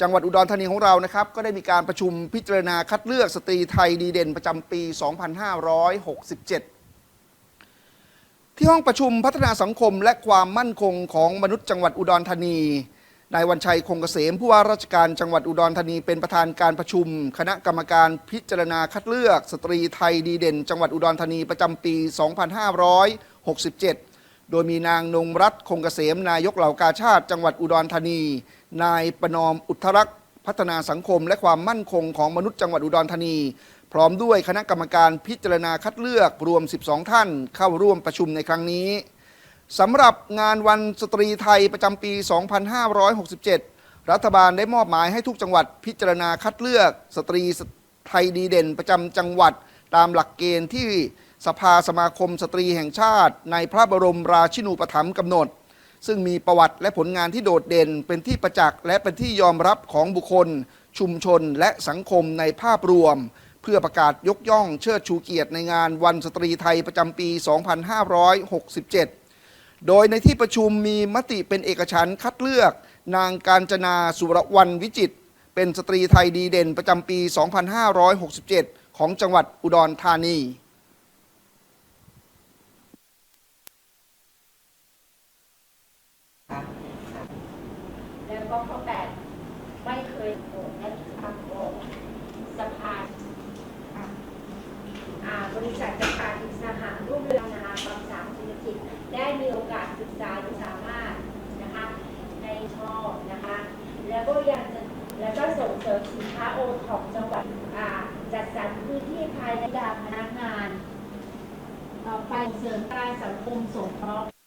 จังหวัดอุดรธานีของเรานะครับ ก็ได้มีการประชุมพิจารณาคัดเลือกสตรีไทยดีเด่นประจำปี 2567 ที่ห้องประชุมพัฒนาสังคมและความมั่นคงของมนุษย์จังหวัดอุดรธานีนายวันชัยคงเกษมผู้ว่าราชการจังหวัดอุดรธานีเป็นประธานการประชุม คณะกรรมการพิจารณาคัดเลือก สตรีไทยดีเด่น จังหวัดอุดรธานีประจำปี 2567 โดยมีนางนงรัตคงเกษมนายกเหล่ากาชาติ จังหวัดอุดรธานี นายประนอมอุทธรักษ์พัฒนาสังคมและความมั่นคงของมนุษย์จังหวัดอุดรธานี พร้อมด้วยคณะกรรมการพิจารณาคัดเลือกรวม 12 ท่าน เข้าร่วมประชุมในครั้งนี้สำหรับงานวันสตรีไทยประจำปี 2567 รัฐบาลได้มอบหมายให้ทุกจังหวัดพิจารณาคัดเลือก สตรีไทยดีเด่นประจำจังหวัด ตามหลักเกณฑ์ที่ สภาสมาคมสตรีแห่งชาติ ในพระบรมราชินูปถัมภ์กำหนด ซึ่งมีประวัติและผลงานที่โดดเด่น เป็นที่ประจักษ์และเป็นที่ยอมรับของบุคคล ชุมชนและสังคมในภาพรวม เพื่อประกาศยกย่องเชิดชูเกียรติในงานวันสตรีไทยประจำปี 2567 โดยในที่ประชุมมีมติเป็นเอกฉันท์คัดเลือก นางการจนาสุรวรรณวิจิตรเป็นสตรีไทยดีเด่นประจำปี 2567 ของจังหวัดอุดรธานี ก็ข้อแปดไม่เคยโกงและทำโกงสภาบริษัทจำกัดอิสหะรุ่งเรืองนะคะบางสามธุรกิจได้มีโอกาสศึกษาดูสามารถนะคะในชอบนะคะแล้วก็ยังจะแล้วก็ส่งเสริมสินค้าโอท็อปจังหวัดจัดสรรพื้นที่ภายในดาพนักงาน ต่อไปเสริมการสังคมสงเคราะห์